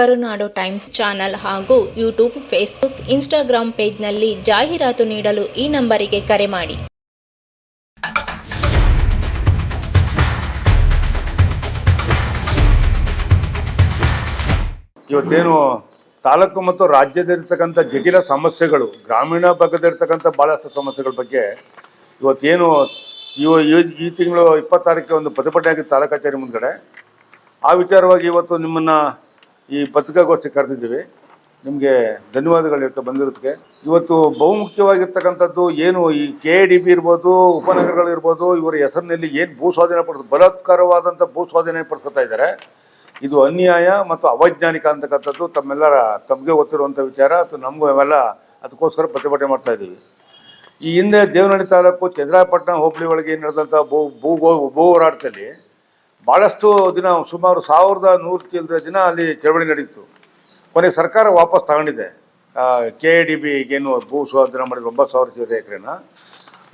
ಕರುನಾಡು times channel ಹಾಗೂ YouTube, Facebook Instagram ಪೇಜ್ನಲ್ಲಿ ಜಾಹೀರಾತು ನೀಡಲು ಈ ನಂಬರಿಗೆ ಕರೆ ಮಾಡಿ. ಇವತ್ತೇನು ತಾಲೂಕು ಮತ್ತು ರಾಜ್ಯದಲ್ಲಿರ್ತಕ್ಕಂಥ ಜಟಿಲ ಸಮಸ್ಯೆಗಳು, ಗ್ರಾಮೀಣ ಭಾಗದಲ್ಲಿರ್ತಕ್ಕಂಥ ಭಾಳಷ್ಟು ಸಮಸ್ಯೆಗಳ ಬಗ್ಗೆ ಇವತ್ತೇನು ಇವ ಈ- ತಿಂಗಳು ಇಪ್ಪತ್ತಾರಕ್ಕೆ ಒಂದು ಪ್ರತಿಭಟನೆ ಆಗಿದೆ ತಾಲೂಕು ಮುಂದ್ಗಡೆ. ಆ ವಿಚಾರವಾಗಿ ಇವತ್ತು ನಿಮ್ಮನ್ನು ಈ ಪತ್ರಿಕಾಗೋಷ್ಠಿ ಕರೆದಿದ್ದೀವಿ. ನಿಮಗೆ ಧನ್ಯವಾದಗಳು ಹೇಳ್ತಾ ಬಂದಿರೋದಕ್ಕೆ. ಇವತ್ತು ಬಹುಮುಖ್ಯವಾಗಿರ್ತಕ್ಕಂಥದ್ದು ಏನು ಈ ಕೆ ಡಿ ಬಿ ಇರ್ಬೋದು ಉಪನಗರಗಳಿರ್ಬೋದು ಇವರ ಹೆಸರಿನಲ್ಲಿ ಏನು ಭೂ ಸ್ವಾಧೀನ ಪಡಿಸ್ ಬಲಾತ್ಕಾರವಾದಂಥ ಭೂ ಸ್ವಾಧೀನ ಪಡಿಸ್ಕೊತಾ ಇದ್ದಾರೆ. ಇದು ಅನ್ಯಾಯ ಮತ್ತು ಅವೈಜ್ಞಾನಿಕ ಅಂತಕ್ಕಂಥದ್ದು ತಮ್ಮೆಲ್ಲರ, ತಮಗೆ ಗೊತ್ತಿರುವಂಥ ವಿಚಾರ ಅಥವಾ ನಮಗೂ ಅವೆಲ್ಲ ಅದಕ್ಕೋಸ್ಕರ ಪ್ರತಿಭಟನೆ ಮಾಡ್ತಾ ಇದ್ದೀವಿ. ಈ ಹಿಂದೆ ದೇವನಹಳ್ಳಿ ತಾಲೂಕು ಚಂದ್ರಾಪಟ್ಟಣ ಹೋಬಳಿ ಒಳಗೆ ನಡೆದಂಥ ಭೂ ಭೂ ಭೂ ಹೋರಾಟದಲ್ಲಿ ಭಾಳಷ್ಟು ದಿನ, ಸುಮಾರು ಸಾವಿರದ ನೂರು ಚಿಲ್ಲರೆ ದಿನ ಅಲ್ಲಿ ಚಳವಳಿ ನಡೀತು. ಕೊನೆಗೆ ಸರ್ಕಾರ ವಾಪಸ್ ತಗೊಂಡಿದೆ. ಕೆ ಡಿ ಬಿ ಏನು ಭೂ ಸ್ವಾಧೀನ ಮಾಡಿದ ಒಂಬತ್ತು ಸಾವಿರ ಚಿಲ್ಲರೆ ಎಕರೆನ?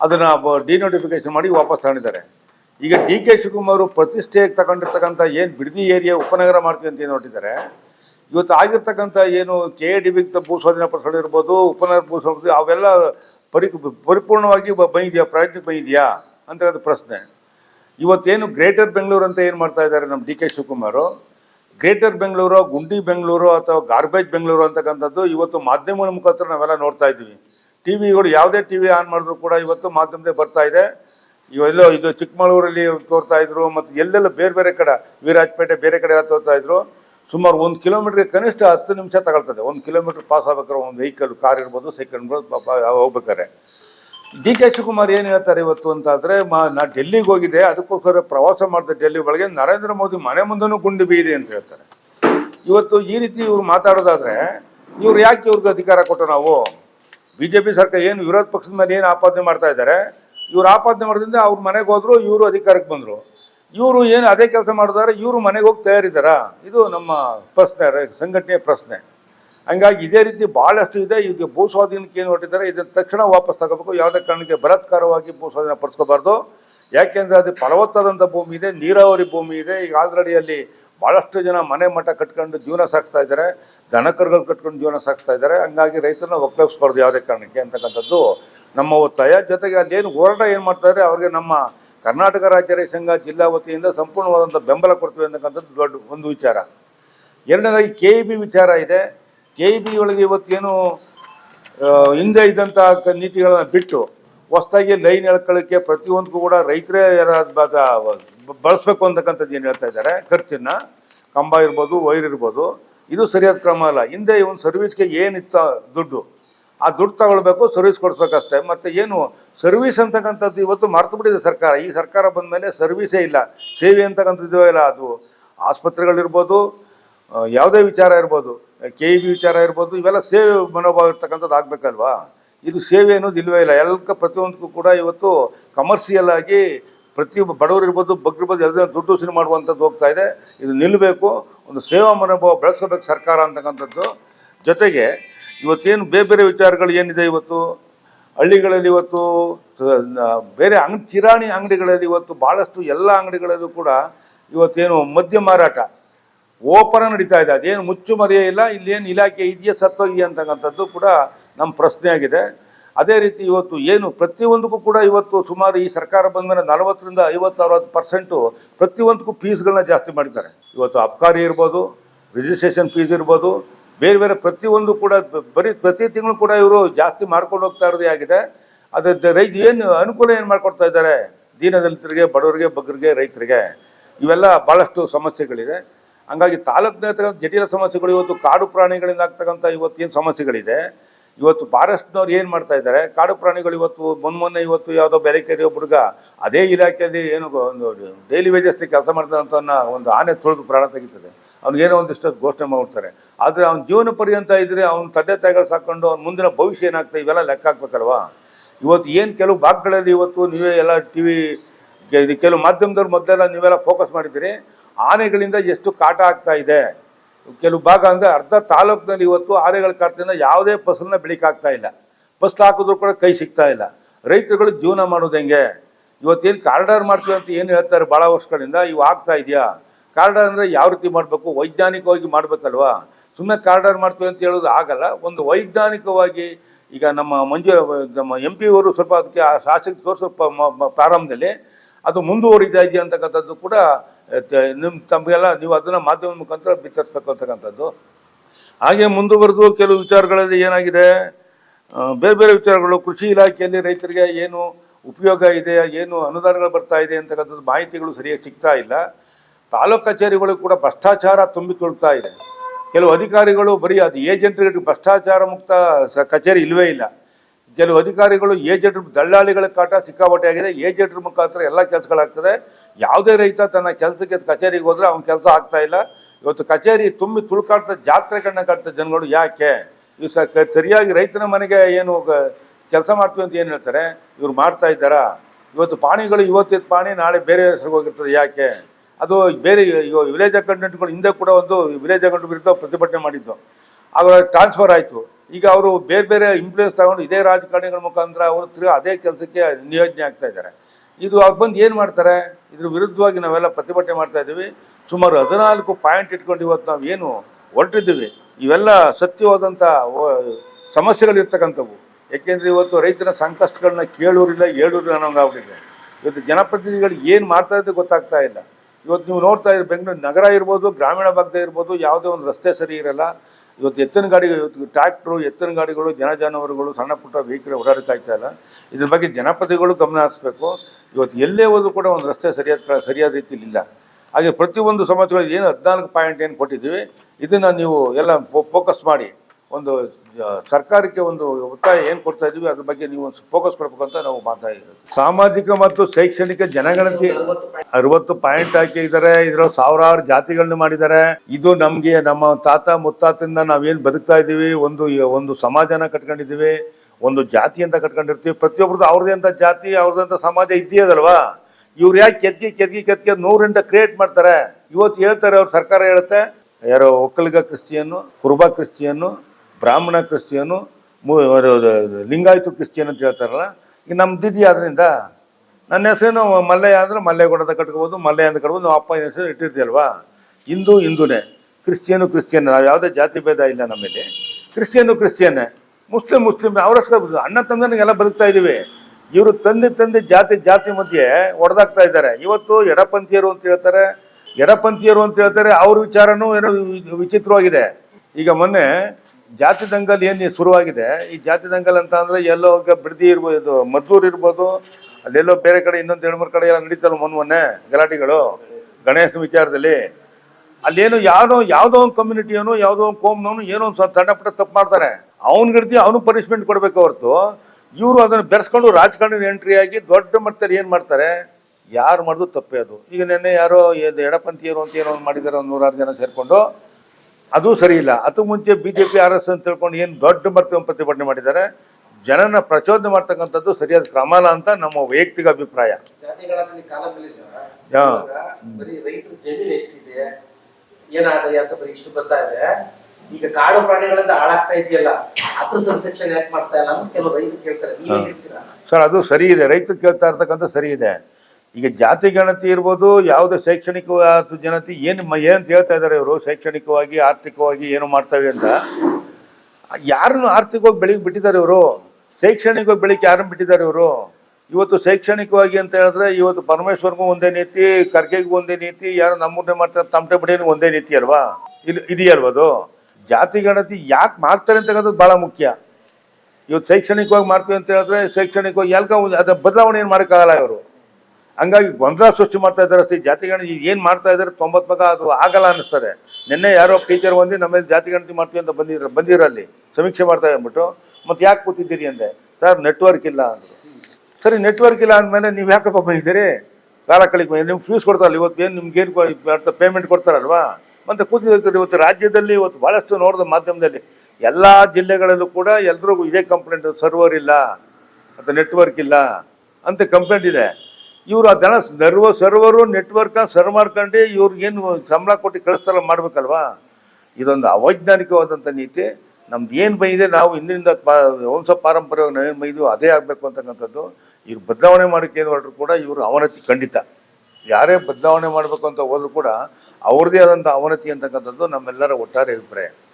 ಅದನ್ನು ಡಿನೋಟಿಫಿಕೇಶನ್ ಮಾಡಿ ವಾಪಸ್ ತಗೊಂಡಿದ್ದಾರೆ. ಈಗ ಡಿ ಕೆ ಶಿವಕುಮಾರ್ ಪ್ರತಿಷ್ಠೆಗೆ ತಗೊಂಡಿರ್ತಕ್ಕಂಥ ಏನು ಬಿಡದಿ ಏರಿಯಾ ಉಪನಗರ ಮಾಡ್ತೀವಿ ಅಂತ ಏನು ಹೊರಟಿದ್ದಾರೆ ಇವತ್ತು ಆಗಿರ್ತಕ್ಕಂಥ ಏನು ಕೆ ಡಿ ಬಿ ಭೂ ಸ್ವಾಧೀನ ಪಡಿಸ್ಕೊಂಡು ಇರ್ಬೋದು, ಉಪನಗರ ಭೂ ಸ್ವಾಧೀನ ಅವೆಲ್ಲ ಪರಿ ಪರಿಪೂರ್ಣವಾಗಿ ಬಂದಿದೆಯಾ ಪ್ರಯತ್ನಕ್ಕೆ ಬೈದಿದೆಯಾ ಅಂತ ಪ್ರಶ್ನೆ. ಇವತ್ತೇನು ಗ್ರೇಟರ್ ಬೆಂಗಳೂರು ಅಂತ ಏನು ಮಾಡ್ತಾ ಇದ್ದಾರೆ ನಮ್ಮ D K Shivakumar greater Bengaluru, ಗುಂಡಿ ಬೆಂಗಳೂರು ಅಥವಾ ಗಾರ್ಬೇಜ್ ಬೆಂಗಳೂರು ಅಂತಕ್ಕಂಥದ್ದು ಇವತ್ತು ಮಾಧ್ಯಮಗಳ ಮುಖಾಂತರ ನಾವೆಲ್ಲ ನೋಡ್ತಾ ಇದ್ದೀವಿ. ಟಿ ವಿಗಳು ಯಾವುದೇ ಟಿ ವಿ ಆನ್ ಮಾಡಿದ್ರು ಕೂಡ ಇವತ್ತು ಮಾಧ್ಯಮದಲ್ಲಿ ಬರ್ತಾ ಇದೆ. ಇವೆಲ್ಲೋ ಇದು ಚಿಕ್ಕಮಗಳೂರಲ್ಲಿ ತೋರ್ತಾ ಇದ್ರು ಮತ್ತು ಎಲ್ಲೆಲ್ಲ ಬೇರೆ ಬೇರೆ ಕಡೆ, ವೀರಾಜಪೇಟೆ ಬೇರೆ ಕಡೆ ಎಲ್ಲ ತೋರ್ತಾ ಇದ್ರು. ಸುಮಾರು ಒಂದು ಕಿಲೋಮೀಟ್ರಿಗೆ ಕನಿಷ್ಠ ಹತ್ತು ನಿಮಿಷ ತಗೊಳ್ತದೆ. ಒಂದು ಕಿಲೋಮೀಟ್ರ್ ಪಾಸ್ ಆಗ್ಬೇಕಾದ್ರೆ ಒಂದು ವೆಹಿಕಲ್ ಕಾರ್ ಇರ್ಬೋದು ಸೈಕಲ್ ಇರ್ಬೋದು ಹೋಗ್ಬೇಕಾರೆ ಡಿ ಕೆ ಶಿವಕುಮಾರ್ ಏನು ಹೇಳ್ತಾರೆ ಇವತ್ತು ಅಂತಾದ್ರೆ, ಮಾ, ನಾ ಡೆಲ್ಲಿಗೆ ಹೋಗಿದ್ದೆ, ಅದಕ್ಕೋಸ್ಕರ ಪ್ರವಾಸ ಮಾಡಿದೆ ಡೆಲ್ಲಿ ಒಳಗೆ, ನರೇಂದ್ರ ಮೋದಿ ಮನೆ ಮುಂದೆನೂ ಗುಂಡು ಬೀದೆ ಅಂತ ಹೇಳ್ತಾರೆ. ಇವತ್ತು ಈ ರೀತಿ ಇವ್ರು ಮಾತಾಡೋದಾದ್ರೆ, ಇವ್ರು ಯಾಕೆ ಇವ್ರಿಗೆ ಅಧಿಕಾರ ಕೊಟ್ಟು ನಾವು? ಬಿ ಜೆ ಪಿ ಸರ್ಕಾರ ಏನು ವಿರೋಧ ಪಕ್ಷದ ಮೇಲೆ ಏನು ಆಪಾದನೆ ಮಾಡ್ತಾ ಇದ್ದಾರೆ? ಇವ್ರು ಆಪಾದನೆ ಮಾಡೋದ್ರಿಂದ ಅವ್ರ ಮನೆಗೆ ಹೋದ್ರು, ಇವರು ಅಧಿಕಾರಕ್ಕೆ ಬಂದರು. ಇವರು ಏನು ಅದೇ ಕೆಲಸ ಮಾಡಿದಾರೆ ಇವರು ಮನೆಗೆ ಹೋಗಿ ತಯಾರಿದ್ದಾರಾ? ಇದು ನಮ್ಮ ಪ್ರಶ್ನೆ, ಸಂಘಟನೆಯ ಪ್ರಶ್ನೆ. ಹಂಗಾಗಿ ಇದೇ ರೀತಿ ಭಾಳಷ್ಟು ಇದೆ. ಇವರಿಗೆ ಭೂ ಸ್ವಾಧೀನಕ್ಕೆ ಏನು ಹೊಟ್ಟಿದ್ದಾರೆ ಇದನ್ನು ತಕ್ಷಣ ವಾಪಸ್ ತಗೋಬೇಕು. ಯಾವುದೇ ಕಾರಣಕ್ಕೆ ಬಲಾತ್ಕಾರವಾಗಿ ಭೂ ಸ್ವಾಧೀನ ಪಡಿಸ್ಕೋಬಾರ್ದು. ಯಾಕೆಂದರೆ ಅದು ಫಲವತ್ತಾದಂಥ ಭೂಮಿ ಇದೆ, ನೀರಾವರಿ ಭೂಮಿ ಇದೆ. ಈಗ ಆಲ್ರೆಡಿಯಲ್ಲಿ ಭಾಳಷ್ಟು ಜನ ಮನೆ ಮಠ ಕಟ್ಕೊಂಡು ಜೀವನ ಸಾಗಿಸ್ತಾ ಇದ್ದಾರೆ. ದನಕರುಗಳು ಕಟ್ಕೊಂಡು ಜೀವನ ಸಾಗಿಸ್ತಾ ಇದ್ದಾರೆ. ಹಂಗಾಗಿ ರೈತರನ್ನ ಒಕ್ಕಲಿಸ್ಬಾರ್ದು ಯಾವುದೇ ಕಾರಣಕ್ಕೆ ಅಂತಕ್ಕಂಥದ್ದು ನಮ್ಮ ಒತ್ತಾಯ. ಜೊತೆಗೆ ಅಲ್ಲೇನು ಹೋರಾಟ ಏನು ಮಾಡ್ತಾ ಅವರಿಗೆ ಅವ್ರಿಗೆ ನಮ್ಮ ಕರ್ನಾಟಕ ರಾಜ್ಯ ರೈತ ಸಂಘ ಜಿಲ್ಲಾ ವತಿಯಿಂದ ಸಂಪೂರ್ಣವಾದಂಥ ಬೆಂಬಲ ಕೊಡ್ತೀವಿ ಅಂತಕ್ಕಂಥದ್ದು ದೊಡ್ಡ ಒಂದು ವಿಚಾರ. ಎರಡನೇದಾಗಿ ಕೆ ಇ ಬಿ ವಿಚಾರ ಇದೆ. ಕೆ ಬಿ ಒಳಗೆ ಇವತ್ತೇನು ಹಿಂದೆ ಇದ್ದಂಥ ನೀತಿಗಳನ್ನ ಬಿಟ್ಟು ಹೊಸದಾಗಿ ಲೈನ್ ಎಳ್ಕೊಳ್ಳೋಕ್ಕೆ ಪ್ರತಿಯೊಂದಕ್ಕೂ ಕೂಡ ರೈತರೇ ಬಳಸ್ಬೇಕು ಅಂತಕ್ಕಂಥದ್ದು ಏನು ಹೇಳ್ತಾ ಇದ್ದಾರೆ, ಖರ್ಚನ್ನ, ಕಂಬ ಇರ್ಬೋದು, ವೈರ್ ಇರ್ಬೋದು, ಇದು ಸರಿಯಾದ ಕ್ರಮ ಅಲ್ಲ. ಹಿಂದೆ ಒಂದು ಸರ್ವಿಸ್ಗೆ ಏನಿತ್ತ ದುಡ್ಡು, ಆ ದುಡ್ಡು ತಗೊಳ್ಬೇಕು, ಸರ್ವಿಸ್ ಕೊಡಿಸ್ಬೇಕಷ್ಟೇ. ಮತ್ತು ಏನು, ಸರ್ವಿಸ್ ಅಂತಕ್ಕಂಥದ್ದು ಇವತ್ತು ಮರ್ತು ಬಿಟ್ಟಿದೆ ಸರ್ಕಾರ. ಈ ಸರ್ಕಾರ ಬಂದ ಮೇಲೆ ಸರ್ವಿಸೇ ಇಲ್ಲ, ಸೇವೆ ಅಂತಕ್ಕಂಥದ್ದು ಇಲ್ಲ ಅದು. ಆಸ್ಪತ್ರೆಗಳಿರ್ಬೋದು ಯಾವುದೇ ವಿಚಾರ ಇರ್ಬೋದು ಕೆ ಇ ಬಿ ವಿಚಾರ ಇರ್ಬೋದು, ಇವೆಲ್ಲ ಸೇವೆ ಮನೋಭಾವ ಇರ್ತಕ್ಕಂಥದ್ದು ಆಗಬೇಕಲ್ವಾ? ಇದು ಸೇವೆ ಅನ್ನೋದು ಇಲ್ಲವೇ ಇಲ್ಲ. ಎಲ್ಲ ಪ್ರತಿಯೊಂದಕ್ಕೂ ಕೂಡ ಇವತ್ತು ಕಮರ್ಷಿಯಲ್ ಆಗಿ ಪ್ರತಿಯೊಬ್ಬ ಬಡವರು ಇರ್ಬೋದು ಬಗ್ಗಿರ್ಬೋದು ಎಲ್ಲ ದುಡ್ಡು ಉಸಿರು ಮಾಡುವಂಥದ್ದು ಹೋಗ್ತಾ ಇದೆ. ಇದು ನಿಲ್ಲಬೇಕು. ಒಂದು ಸೇವಾ ಮನೋಭಾವ ಬೆಳೆಸಬೇಕು ಸರ್ಕಾರ ಅಂತಕ್ಕಂಥದ್ದು. ಜೊತೆಗೆ ಇವತ್ತೇನು ಬೇರೆ ಬೇರೆ ವಿಚಾರಗಳು ಏನಿದೆ ಇವತ್ತು? ಹಳ್ಳಿಗಳಲ್ಲಿ ಇವತ್ತು ಬೇರೆ ಅಂಗ್ ಕಿರಾಣಿ ಅಂಗಡಿಗಳಲ್ಲಿ ಇವತ್ತು ಭಾಳಷ್ಟು ಎಲ್ಲ ಅಂಗಡಿಗಳಲ್ಲೂ ಕೂಡ ಇವತ್ತೇನು ಮದ್ಯ ಮಾರಾಟ. ಓಪನ ನಡೀತಾ ಇದೆ. ಅದೇನು ಮುಚ್ಚು ಮರೆಯೇ ಇಲ್ಲ, ಇಲ್ಲೇನು ಇಲಾಖೆ ಇದೆಯಾ ಸತ್ತೋಗಿ ಅಂತಕ್ಕಂಥದ್ದು ಕೂಡ ನಮ್ಮ ಪ್ರಶ್ನೆ ಆಗಿದೆ. ಅದೇ ರೀತಿ ಇವತ್ತು ಏನು ಪ್ರತಿಯೊಂದಕ್ಕೂ ಕೂಡ ಇವತ್ತು ಸುಮಾರು ಈ ಸರ್ಕಾರ ಬಂದ ಮೇಲೆ ನಲವತ್ತರಿಂದ ಐವತ್ತು ಅರವತ್ತು ಪರ್ಸೆಂಟು ಪ್ರತಿಯೊಂದಕ್ಕೂ ಫೀಸ್ಗಳನ್ನ ಜಾಸ್ತಿ ಮಾಡಿದ್ದಾರೆ. ಇವತ್ತು ಅಬ್ಕಾರಿ ಇರ್ಬೋದು ರಿಜಿಸ್ಟ್ರೇಷನ್ ಫೀಸ್ ಇರ್ಬೋದು, ಬೇರೆ ಬೇರೆ ಪ್ರತಿಯೊಂದು ಕೂಡ ಬರೀ ಪ್ರತಿ ತಿಂಗಳು ಕೂಡ ಇವರು ಜಾಸ್ತಿ ಮಾಡ್ಕೊಂಡು ಹೋಗ್ತಾ ಇರೋದೇ ಆಗಿದೆ. ಅದರದ್ದು ರೈತ ಏನು ಅನುಕೂಲ ಏನು ಮಾಡ್ಕೊಡ್ತಾ ಇದ್ದಾರೆ? ದೀನದಲಿತರಿಗೆ, ಬಡವರಿಗೆ, ಬಗ್ಗರಿಗೆ, ರೈತರಿಗೆ. ಇವೆಲ್ಲ ಭಾಳಷ್ಟು ಸಮಸ್ಯೆಗಳಿದೆ ಹಂಗಾಗಿ ತಾಲೂಕಿನ ಜಟಿಲ ಸಮಸ್ಯೆಗಳು, ಇವತ್ತು ಕಾಡು ಪ್ರಾಣಿಗಳಿಂದ ಆಗ್ತಕ್ಕಂಥ ಇವತ್ತು ಏನು ಸಮಸ್ಯೆಗಳಿದೆ? ಇವತ್ತು ಫಾರೆಸ್ಟ್ನವ್ರು ಏನು ಮಾಡ್ತಾ ಇದ್ದಾರೆ? ಕಾಡು ಪ್ರಾಣಿಗಳು ಇವತ್ತು ಮೊನ್ನೆ ಮೊನ್ನೆ ಇವತ್ತು ಯಾವುದೋ ಬೆಲೆಕೇರಿ ಹುಡುಗ ಅದೇ ಇಲಾಖೆಯಲ್ಲಿ ಏನು ಒಂದು ಡೈಲಿ ವೇಜಸ್ ಕೆಲಸ ಮಾಡ್ತಕ್ಕಂಥವನ್ನ ಒಂದು ಆನೆ ತೊಳೆದು ಪ್ರಾಣ ತೆಗಿತದೆ. ಅವ್ನಿಗೇನೋ ಒಂದಿಷ್ಟು ಘೋಷಣೆ ಮಾಡ್ತಾರೆ. ಆದರೆ ಅವ್ನ ಜೀವನ ಪರ್ಯಂತ ಇದ್ದರೆ ಅವ್ನ ತಂದೆ ತಾಯಿಗಳು ಸಾಕೊಂಡು ಅವ್ನ ಮುಂದಿನ ಭವಿಷ್ಯ ಏನಾಗ್ತದೆ? ಇವೆಲ್ಲ ಲೆಕ್ಕ ಹಾಕ್ಬೇಕಲ್ವಾ? ಇವತ್ತು ಏನು ಕೆಲವು ಭಾಗಗಳಲ್ಲಿ ಇವತ್ತು ನೀವೇ ಎಲ್ಲ ಟಿ ವಿ ಕೆಲವು ಮಾಧ್ಯಮದವ್ರು ಮೊದಲೆಲ್ಲ ನೀವೆಲ್ಲ ಫೋಕಸ್ ಮಾಡಿದ್ದೀರಿ. ಆನೆಗಳಿಂದ ಎಷ್ಟು ಕಾಟ ಆಗ್ತಾ ಇದೆ? ಕೆಲವು ಭಾಗ ಅಂದರೆ ಅರ್ಧ ತಾಲೂಕಿನಲ್ಲಿ ಇವತ್ತು ಆನೆಗಳ ಕಾಟದಿಂದ ಯಾವುದೇ ಫಸಲನ್ನ ಬೆಳಿಕಾಗ್ತಾ ಇಲ್ಲ. ಫಸಲು ಹಾಕಿದ್ರು ಕೂಡ ಕೈ ಸಿಗ್ತಾ ಇಲ್ಲ. ರೈತರುಗಳು ಜೀವನ ಮಾಡೋದು ಹೆಂಗೆ? ಇವತ್ತೇನು ಕಾರಿಡಾರ್ ಮಾಡ್ತೀವಿ ಅಂತ ಏನು ಹೇಳ್ತಾರೆ ಭಾಳ ವರ್ಷಗಳಿಂದ? ಇವು ಆಗ್ತಾ ಇದೆಯಾ? ಕಾರಿಡಾರ್ ಅಂದರೆ ಯಾವ ರೀತಿ ಮಾಡಬೇಕು? ವೈಜ್ಞಾನಿಕವಾಗಿ ಮಾಡಬೇಕಲ್ವಾ? ಸುಮ್ಮನೆ ಕಾರ್ಡರ್ ಮಾಡ್ತೀವಿ ಅಂತ ಹೇಳೋದು ಆಗಲ್ಲ. ಒಂದು ವೈಜ್ಞಾನಿಕವಾಗಿ ಈಗ ನಮ್ಮ ಮಂಜು ನಮ್ಮ ಎಂ ಪಿ ಅವರು ಸ್ವಲ್ಪ ಅದಕ್ಕೆ ಆಸಕ್ತಿ ತೋರಿಸೋ ಪ್ರಾರಂಭದಲ್ಲಿ ಅದು ಮುಂದುವರಿತಾ ಇದೆಯಾ ಅಂತಕ್ಕಂಥದ್ದು ಕೂಡ ನಿಮ್ಮ ತಮಗೆಲ್ಲ ನೀವು ಅದನ್ನು ಮಾಧ್ಯಮದ ಮುಖಾಂತರ ಬಿತ್ತರಿಸ್ಬೇಕು ಅಂತಕ್ಕಂಥದ್ದು. ಹಾಗೆ ಮುಂದುವರೆದು ಕೆಲವು ವಿಚಾರಗಳಲ್ಲಿ ಏನಾಗಿದೆ? ಬೇರೆ ಬೇರೆ ವಿಚಾರಗಳು, ಕೃಷಿ ಇಲಾಖೆಯಲ್ಲಿ ರೈತರಿಗೆ ಏನು ಉಪಯೋಗ ಇದೆ, ಏನು ಅನುದಾನಗಳು ಬರ್ತಾ ಇದೆ ಅಂತಕ್ಕಂಥದ್ದು ಮಾಹಿತಿಗಳು ಸರಿಯಾಗಿ ಸಿಗ್ತಾ ಇಲ್ಲ. ತಾಲೂಕು ಕಚೇರಿಗಳು ಕೂಡ ಭ್ರಷ್ಟಾಚಾರ ತುಂಬಿಕೊಳ್ತಾ ಇದೆ. ಕೆಲವು ಅಧಿಕಾರಿಗಳು ಬರೀ ಅದು ಏಜೆಂಟ್ಗಳಿಗೆ ಭ್ರಷ್ಟಾಚಾರ ಮುಕ್ತ ಕಚೇರಿ ಇಲ್ಲವೇ ಇಲ್ಲ. ಕೆಲವು ಅಧಿಕಾರಿಗಳು ಏಜೆಂಟ್ ದಳ್ಳಾಳಿಗಳ ಕಾಟ ಸಿಕ್ಕಾಪಟ್ಟೆ ಆಗಿದೆ. ಏಜೆಂಟ್ರ ಮುಖಾಂತರ ಎಲ್ಲ ಕೆಲಸಗಳಾಗ್ತದೆ. ಯಾವುದೇ ರೈತ ತನ್ನ ಕೆಲಸಕ್ಕೆ ಕಚೇರಿಗೆ ಹೋದ್ರೆ ಅವ್ನ ಕೆಲಸ ಆಗ್ತಾ ಇಲ್ಲ. ಇವತ್ತು ಕಚೇರಿ ತುಂಬಿ ತುಳ್ಕಾಡ್ತಾ ಕಣ್ಣ ಕಾಡ್ತ ಜನಗಳು ಯಾಕೆ? ಇವು ಸರಿಯಾಗಿ ರೈತನ ಮನೆಗೆ ಏನು ಕೆಲಸ ಮಾಡ್ತೀವಿ ಅಂತ ಏನು ಹೇಳ್ತಾರೆ? ಇವ್ರು ಮಾಡ್ತಾ ಇದ್ದಾರಾ? ಇವತ್ತು ಪಾಣಿಗಳು ಇವತ್ತಿದ್ದ ಪಾಣಿ ನಾಳೆ ಬೇರೆ ಹೆಸರಿಗೆ ಹೋಗಿರ್ತದೆ ಯಾಕೆ? ಅದು ಬೇರೆ ವಿಲೇಜ್ ಅಕೌಂಟೆಂಟ್ಗಳು ಹಿಂದೆ ಕೂಡ ಒಂದು ವಿಲೇಜ್ ಅಕೌಂಟ್ ವಿರುದ್ಧ ಪ್ರತಿಭಟನೆ ಮಾಡಿದ್ದು. ಆಗ ಟ್ರಾನ್ಸ್ಫರ್ ಆಯಿತು. ಈಗ ಅವರು ಬೇರೆ ಬೇರೆ ಇನ್ಫ್ಲೂಯೆನ್ಸ್ ತಗೊಂಡು ಇದೇ ರಾಜಕಾರಣಿಗಳ ಮುಖಾಂತರ ಅವರು ತಿರ್ಗಿ ಅದೇ ಕೆಲಸಕ್ಕೆ ನಿಯೋಜನೆ ಆಗ್ತಾ ಇದ್ದಾರೆ. ಇದು ಅವ್ರು ಬಂದು ಏನು ಮಾಡ್ತಾರೆ? ಇದ್ರ ವಿರುದ್ಧವಾಗಿ ನಾವೆಲ್ಲ ಪ್ರತಿಭಟನೆ ಮಾಡ್ತಾ ಇದ್ದೀವಿ. ಸುಮಾರು ಹದಿನಾಲ್ಕು ಪಾಯಿಂಟ್ ಇಟ್ಕೊಂಡು ಇವತ್ತು ನಾವು ಏನು ಹೊರಟಿದ್ದೀವಿ. ಇವೆಲ್ಲ ಸತ್ಯವಾದಂಥ ಸಮಸ್ಯೆಗಳಿರ್ತಕ್ಕಂಥವು. ಏಕೆಂದರೆ ಇವತ್ತು ರೈತರ ಸಂಕಷ್ಟಗಳನ್ನ ಕೇಳೋರಿಲ್ಲ, ಹೇಳೋರಿಲ್ಲ ಅನ್ನೋಂಗೆ ಆಗಿದೆ ಇವತ್ತು ಜನಪ್ರತಿನಿಧಿಗಳು ಏನು ಮಾಡ್ತಾ ಇದ್ದು ಗೊತ್ತಾಗ್ತಾ ಇಲ್ಲ. ಇವತ್ತು ನೀವು ನೋಡ್ತಾ ಇರೋ ಬೆಂಗಳೂರು ನಗರ ಇರ್ಬೋದು, ಗ್ರಾಮೀಣ ಭಾಗದ ಇರ್ಬೋದು, ಯಾವುದೇ ಒಂದು ರಸ್ತೆ ಸರಿ ಇರಲ್ಲ. ಇವತ್ತು ಎತ್ತಿನ ಗಾಡಿ, ಇವತ್ತು ಟ್ರ್ಯಾಕ್ಟ್ರು, ಎತ್ತಿನ ಗಾಡಿಗಳು ಜನ ಜಾನುವಾರುಗಳು ಸಣ್ಣ ಪುಟ್ಟ ವೆಹಿಕಲ್ ಓಡಾಡಕ್ಕಾಗ್ತಾ ಇಲ್ಲ. ಇದ್ರ ಬಗ್ಗೆ ಜನಪದಿಗಳು ಗಮನ ಹರಿಸ್ಬೇಕು. ಇವತ್ತು ಎಲ್ಲೇ ಹೋದ್ರೂ ಕೂಡ ಒಂದು ರಸ್ತೆ ಸರಿಯಾದ ಸರಿಯಾದ ರೀತಿಯಲ್ಲಿ ಇಲ್ಲ. ಹಾಗೆ ಪ್ರತಿಯೊಂದು ಸಮಸ್ಯೆಗಳು ಏನು ಹದಿನಾಲ್ಕು ಪಾಯಿಂಟ್ ಏನು ಕೊಟ್ಟಿದ್ದೀವಿ, ಇದನ್ನು ನೀವು ಎಲ್ಲ ಫೋಕಸ್ ಮಾಡಿ. ಒಂದು ಸರ್ಕಾರಕ್ಕೆ ಒಂದು ಒತ್ತಾಯ ಏನು ಕೊಡ್ತಾ ಇದ್ದೀವಿ, ಅದ್ರ ಬಗ್ಗೆ ನೀವು ಫೋಕಸ್ ಕೊಡ್ಬೇಕು ಅಂತ ನಾವು ಮಾತಾಡಿದ್ದೀವಿ. ಸಾಮಾಜಿಕ ಮತ್ತು ಶೈಕ್ಷಣಿಕ ಜನಗಣತಿ ಅರವತ್ತು ಪಾಯಿಂಟ್ ಹಾಕಿದ್ದಾರೆ, ಇದ್ರಲ್ಲಿ ಸಾವಿರಾರು ಜಾತಿಗಳನ್ನ ಮಾಡಿದ್ದಾರೆ. ಇದು ನಮ್ಗೆ, ನಮ್ಮ ತಾತ ಮುತ್ತಾತಿಂದ ನಾವೇನ್ ಬದುಕ್ತಾ ಇದ್ದೀವಿ, ಒಂದು ಒಂದು ಸಮಾಜನ ಕಟ್ಕೊಂಡಿದ್ದೀವಿ, ಒಂದು ಜಾತಿ ಅಂತ ಕಟ್ಕೊಂಡಿರ್ತೀವಿ, ಪ್ರತಿಯೊಬ್ರದ್ದು ಅವ್ರದೇ ಅಂತ ಜಾತಿ, ಅವ್ರದ್ದೇ ಅಂತ ಸಮಾಜ ಅದಲ್ವಾ? ಇವ್ರು ಯಾಕೆ ಕೆತ್ಕಿ ಕೆತ್ಕಿ ಕೆತ್ಕಿ ನೂರಿಂದ ಕ್ರಿಯೇಟ್ ಮಾಡ್ತಾರೆ? ಇವತ್ತು ಹೇಳ್ತಾರೆ ಅವ್ರ ಸರ್ಕಾರ ಹೇಳುತ್ತೆ, ಯಾರೋ ಒಕ್ಕಲಿಗ ಕ್ರಿಶ್ಚಿಯನ್ನು ಕುರುಬ ಕ್ರಿಶ್ಚಿಯನ್ನು ಬ್ರಾಹ್ಮಣ ಕ್ರಿಶ್ಚಿಯನ್ನು ಲಿಂಗಾಯಿತು ಕ್ರಿಶ್ಚಿಯನ್ ಅಂತ ಹೇಳ್ತಾರಲ್ಲ ಈಗ ನಮ್ಮ ಇದೆಯಾ ಅದರಿಂದ ನನ್ನ ಹೆಸರೇನು ಮಲ್ಲಯ್ಯ ಅಂದರೆ ಮಲ್ಲೇಗೌಡದ ಕಟ್ಕೋಬೋದು, ಮಲ್ಲಯ್ಯ ಅಂತ ಕಟ್ಬೋದು ನಾವು ಅಪ್ಪ ಹೆಸರು ಇಟ್ಟಿರ್ತೀಯಲ್ವಾ? ಹಿಂದೂ ಹಿಂದೂನೇ, ಕ್ರಿಶ್ಚಿಯನು ಕ್ರಿಶ್ಚಿಯನ್, ನಾವು ಯಾವುದೇ ಜಾತಿ ಭೇದ ಇಲ್ಲ ನಮ್ಮಲ್ಲಿ. ಕ್ರಿಶ್ಚಿಯನು ಕ್ರಿಶ್ಚಿಯನ್ನೇ ಮುಸ್ಲಿಂ ಮುಸ್ಲಿಂ, ಅವರಷ್ಟು ಅಣ್ಣ ತಮ್ಮನಿಗೆಲ್ಲ ಬದುಕ್ತಾ ಇದ್ದೀವಿ. ಇವರು ತಂದೆ ತಂದೆ ಜಾತಿ ಜಾತಿ ಮಧ್ಯೆ ಹೊಡೆದಾಗ್ತಾ ಇದ್ದಾರೆ. ಇವತ್ತು ಎಡಪಂಥೀಯರು ಅಂತ ಹೇಳ್ತಾರೆ, ಎಡಪಂಥೀಯರು ಅಂತ ಹೇಳ್ತಾರೆ, ಅವ್ರ ವಿಚಾರನೂ ಏನೋ ವಿಚಿತ್ರವಾಗಿದೆ. ಈಗ ಮೊನ್ನೆ ಜಾತಿ ದಂಗಲ್ ಏನು ಶುರುವಾಗಿದೆ? ಈ ಜಾತಿ ದಂಗಲ್ ಅಂತ ಅಂದರೆ ಎಲ್ಲೋ ಬಿಡದಿ ಇರ್ಬೋದು, ಮದ್ದೂರು ಇರ್ಬೋದು ಅಲ್ಲೆಲ್ಲೋ ಬೇರೆ ಕಡೆ ಇನ್ನೊಂದು ಎರಡು ಮೂರು ಕಡೆ ಎಲ್ಲ ನಡೀತಲ್ಲ ಮೊನ್ನೆ ಮೊನ್ನೆ ಗಲಾಟೆಗಳು? ಗಣೇಶ ವಿಚಾರದಲ್ಲಿ. ಅಲ್ಲೇನು ಯಾರೋ ಯಾವುದೋ ಒಂದು ಕಮ್ಯುನಿಟಿಯವನು ಯಾವುದೋ ಒಂದು ಕೋಮ್ನವನು ಏನೋ ಒಂದು ಸಣ್ಣ ಪುಟ್ಟ ತಪ್ಪು ಮಾಡ್ತಾರೆ. ಅವ್ನ ಗಿಡ್ತಿ ಅವನು ಪನಿಷ್ಮೆಂಟ್ ಕೊಡಬೇಕು ಹೊರತು. ಇವರು ಅದನ್ನು ಬೆರೆಸ್ಕೊಂಡು ರಾಜಕಾರಣಿ ಎಂಟ್ರಿ ಆಗಿ ದೊಡ್ಡ ಮಟ್ಟದಲ್ಲಿ ಏನು ಮಾಡ್ತಾರೆ? ಯಾರು ಮಾಡಿದ್ರು ತಪ್ಪೇ ಅದು. ಈಗ ನಿನ್ನೆ ಯಾರೋ ಎಡಪಂಥೀಯರು ಅಂತ ಏನೋ ಒಂದು ಮಾಡಿದ್ದಾರೆ ಒಂದು ನೂರಾರು ಜನ ಸೇರಿಕೊಂಡು. ಅದು ಸರಿ ಇಲ್ಲ. ಅದು ಮುಂಚೆ B J P R S ಅಂತ ತಿಳ್ಕೊಂಡು ಏನು ದೊಡ್ಡ ಮಟ್ಟದ ಪ್ರತಿಭಟನೆ ಮಾಡಿದ್ದಾರೆ? ಜನನ ಪ್ರಚೋದನೆ ಮಾಡ್ತಕ್ಕಂಥದ್ದು ಸರಿಯಾದ ಕ್ರಮ ಅಲ್ಲ ಅಂತ ನಮ್ಮ ವೈಯಕ್ತಿಕ ಅಭಿಪ್ರಾಯ. ಈಗ ಕಾಡು ಪ್ರಾಣಿಗಳಿಂದ ಹಾಳಾಗ್ತಾ ಇದೆಯಲ್ಲ ಅದ್ರ ಯಾಕೆ ಮಾಡ್ತಾ ಇಲ್ಲ ಅಂತ ಕೆಲವು ರೈತರು ಕೇಳ್ತಾರೆ. ಸರ್ ಅದು ಸರಿ ಇದೆ. ರೈತರು ಕೇಳ್ತಾ ಇರ್ತಕ್ಕಂಥ ಸರಿ ಇದೆ. ಈಗ ಜಾತಿ ಗಣತಿ ಇರ್ಬೋದು ಯಾವುದೇ ಶೈಕ್ಷಣಿಕ ಜನತೆ ಏನು ಏನಂತ ಹೇಳ್ತಾ ಇದ್ದಾರೆ ಇವರು ಶೈಕ್ಷಣಿಕವಾಗಿ ಆರ್ಥಿಕವಾಗಿ ಏನು ಮಾಡ್ತವೆ ಅಂತ. ಯಾರನ್ನು ಆರ್ಥಿಕವಾಗಿ ಬೆಳಿಗ್ಗೆ ಬಿಟ್ಟಿದ್ದಾರೆ ಇವರು? ಶೈಕ್ಷಣಿಕವಾಗಿ ಬೆಳಿಗ್ಗೆ ಆರಂಭಿಟ್ಟಿದ್ದಾರೆ ಇವರು. ಇವತ್ತು ಶೈಕ್ಷಣಿಕವಾಗಿ ಅಂತ ಹೇಳಿದ್ರೆ ಇವತ್ತು ಪರಮೇಶ್ವರ್ಗೂ ಒಂದೇ ನೀತಿ, ಖರ್ಗೆಗೂ ಒಂದೇ ನೀತಿ, ಯಾರು ನಮ್ಮನ್ನೇ ಮಾಡ್ತಾರೆ ತಮಟೆ ಬಿಡಿಯೂ ಒಂದೇ ನೀತಿ ಅಲ್ವಾ? ಇಲ್ಲಿ ಇದೆಯಲ್ವ ಅದು? ಜಾತಿ, ಗಣತಿ ಯಾಕೆ ಮಾಡ್ತಾರೆ ಅಂತಕ್ಕಂಥದ್ದು ಭಾಳ ಮುಖ್ಯ. ಇವತ್ತು ಶೈಕ್ಷಣಿಕವಾಗಿ ಮಾಡ್ತೀವಿ ಅಂತ ಹೇಳಿದ್ರೆ ಶೈಕ್ಷಣಿಕವಾಗಿ ಎಲ್ಕ ಅದ ಬದಲಾವಣೆ ಏನು ಮಾಡೋಕ್ಕಾಗಲ್ಲ ಇವರು. ಹಂಗಾಗಿ ಗೊಂದಲ ಸೃಷ್ಟಿ ಮಾಡ್ತಾ ಇದ್ದಾರೆ ಅಷ್ಟೇ. ಜಾತಿ, ಗಣತಿ ಏನು ಮಾಡ್ತಾ ಇದ್ದಾರೆ ತೊಂಬತ್ತು ಮಗ ಅದು ಆಗಲ್ಲ ಅನ್ನಿಸ್ತಾರೆ ನಿನ್ನೆ ಯಾರೋ ಟೀಚರ್ ಬಂದು ನಮ್ಮಲ್ಲಿ ಮೇಲೆ ಜಾತಿ, ಗಣತಿ ಮಾಡ್ತೀವಿ ಅಂತ ಬಂದಿರ ಬಂದಿರಲ್ಲಿ ಸಮೀಕ್ಷೆ ಮಾಡ್ತಾ ಅಂದ್ಬಿಟ್ಟು. ಮತ್ತೆ ಯಾಕೆ ಕೂತಿದ್ದೀರಿ ಅಂದೆ? ಸರ್ ನೆಟ್ವರ್ಕ್ ಇಲ್ಲ ಅಂದರು. ಸರಿ ನೆಟ್ವರ್ಕ್ ಇಲ್ಲ ಅಂದಮೇಲೆ ನೀವು ಯಾಕಪ್ಪ ಬೈದಿರಿ? ಕಾಲ ಕಳಿಗೆ ನಿಮ್ಗೆ ಫ್ಯೂಸ್ ಕೊಡ್ತಾರಲ್ಲ, ಇವತ್ತು ಏನು ನಿಮ್ಗೆ ಏನು ಪೇಮೆಂಟ್ ಕೊಡ್ತಾರಲ್ವಾ? ಮತ್ತು ಕೂತಿದ್ದೀರಿ ಇವತ್ತು ರಾಜ್ಯದಲ್ಲಿ ಇವತ್ತು ಭಾಳಷ್ಟು ನೋಡಿದ ಮಾಧ್ಯಮದಲ್ಲಿ ಎಲ್ಲ ಜಿಲ್ಲೆಗಳಲ್ಲೂ ಕೂಡ ಎಲ್ರಿಗೂ ಇದೇ ಕಂಪ್ಲೇಂಟ್ ಸರ್ವರ್ ಇಲ್ಲ, ಮತ್ತು ನೆಟ್ವರ್ಕ್ ಇಲ್ಲ ಅಂತ ಕಂಪ್ಲೇಂಟ್ ಇದೆ. ಇವರು ಜನ ಸರ್ವ ಸರ್ವರು ನೆಟ್ವರ್ಕ ಸರ್ವ್ ಮಾಡ್ಕೊಂಡು ಇವ್ರಿಗೇನು ಸಂಬಳ ಕೊಟ್ಟು ಕಳಿಸ್ತಾರ ಮಾಡಬೇಕಲ್ವಾ? ಇದೊಂದು ಅವೈಜ್ಞಾನಿಕವಾದಂಥ ನೀತಿ. ನಮ್ದು ಏನು ಬೈದೆ ನಾವು ಹಿಂದಿನಿಂದ ವಂಶ ಪಾರಂಪರ್ಯವಾಗಿ ನಾವೇನು ಬೈದೀವೋ ಅದೇ ಆಗಬೇಕು ಅಂತಕ್ಕಂಥದ್ದು ಇವ್ರು ಬದಲಾವಣೆ ಮಾಡೋಕ್ಕೆ ಏನು ಹೊರಟರು ಕೂಡ ಇವರು ಅವನತಿ ಖಂಡಿತ. ಯಾರೇ ಬದಲಾವಣೆ ಮಾಡಬೇಕು ಅಂತ ಹೋದ್ರು ಕೂಡ ಅವ್ರದ್ದೇ ಆದಂಥ ಅವನತಿ ಅಂತಕ್ಕಂಥದ್ದು ನಮ್ಮೆಲ್ಲರ ಒಟ್ಟಾರೆ ಅಭಿಪ್ರಾಯ.